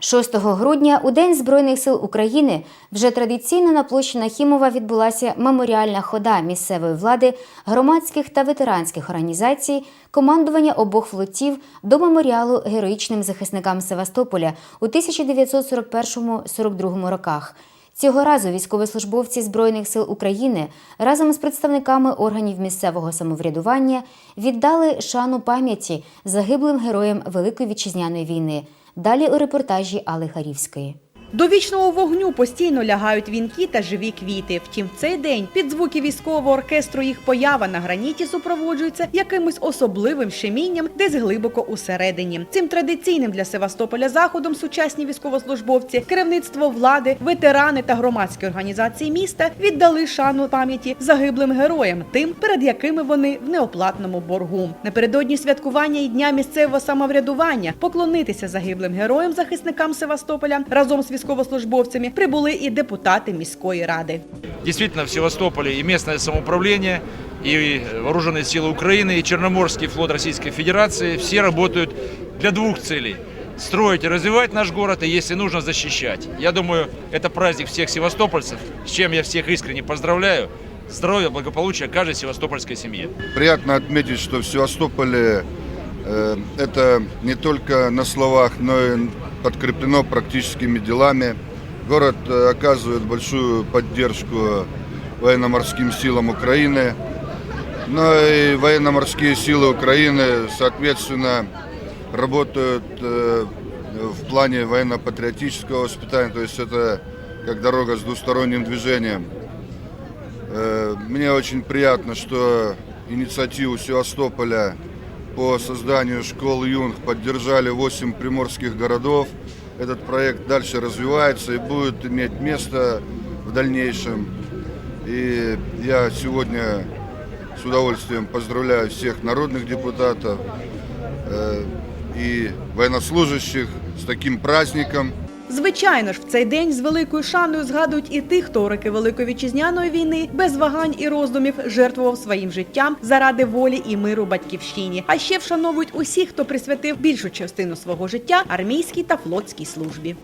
6 грудня у День Збройних сил України вже традиційно на площі Нахімова відбулася меморіальна хода місцевої влади, громадських та ветеранських організацій, командування обох флотів до меморіалу героїчним захисникам Севастополя у 1941-42 роках. Цього разу військовослужбовці Збройних сил України разом з представниками органів місцевого самоврядування віддали шану пам'яті загиблим героям Великої вітчизняної війни. Далі у репортажі Али Харівської. До вічного вогню постійно лягають вінки та живі квіти. Втім, в цей день під звуки військового оркестру їх поява на граніті супроводжується якимось особливим щемінням, десь глибоко усередині. Цим традиційним для Севастополя заходом сучасні військовослужбовці, керівництво влади, ветерани та громадські організації міста віддали шану пам'яті загиблим героям, тим, перед якими вони в неоплатному боргу. Напередодні святкування і дня місцевого самоврядування поклонитися загиблим героям, захисникам Севастополя разом з військовослужбовцями прибули і депутати міської ради. Действительно, в Севастополе и местное самоуправление, и вооруженные силы Украины, и Черноморский флот Российской Федерации все работают для двух целей. Строить и развивать наш город, и если нужно, защищать. Я думаю, это праздник всех севастопольцев, с чем я всех искренне поздравляю. Здоровья, благополучия каждой севастопольской семье. Приятно отметить, что в Севастополе э, это не только на словах, но и подкреплено практическими делами. Город э, оказывает большую поддержку военно-морским силам Украины, но и военно-морские силы Украины, соответственно, работают э, в плане военно-патриотического воспитания, то есть это как дорога с двусторонним движением. Э, Мне очень приятно, что инициативу Севастополя по созданию школ юнг поддержали 8 приморских городов. Этот проект дальше развивается и будет иметь место в дальнейшем. И я сегодня с удовольствием поздравляю всех народных депутатов э, и военнослужащих с таким праздником. Звичайно ж, в цей день з великою шаною згадують і тих, хто у роки Великої вітчизняної війни без вагань і роздумів жертвував своїм життям заради волі і миру батьківщині. А ще вшановують усіх, хто присвятив більшу частину свого життя армійській та флотській службі.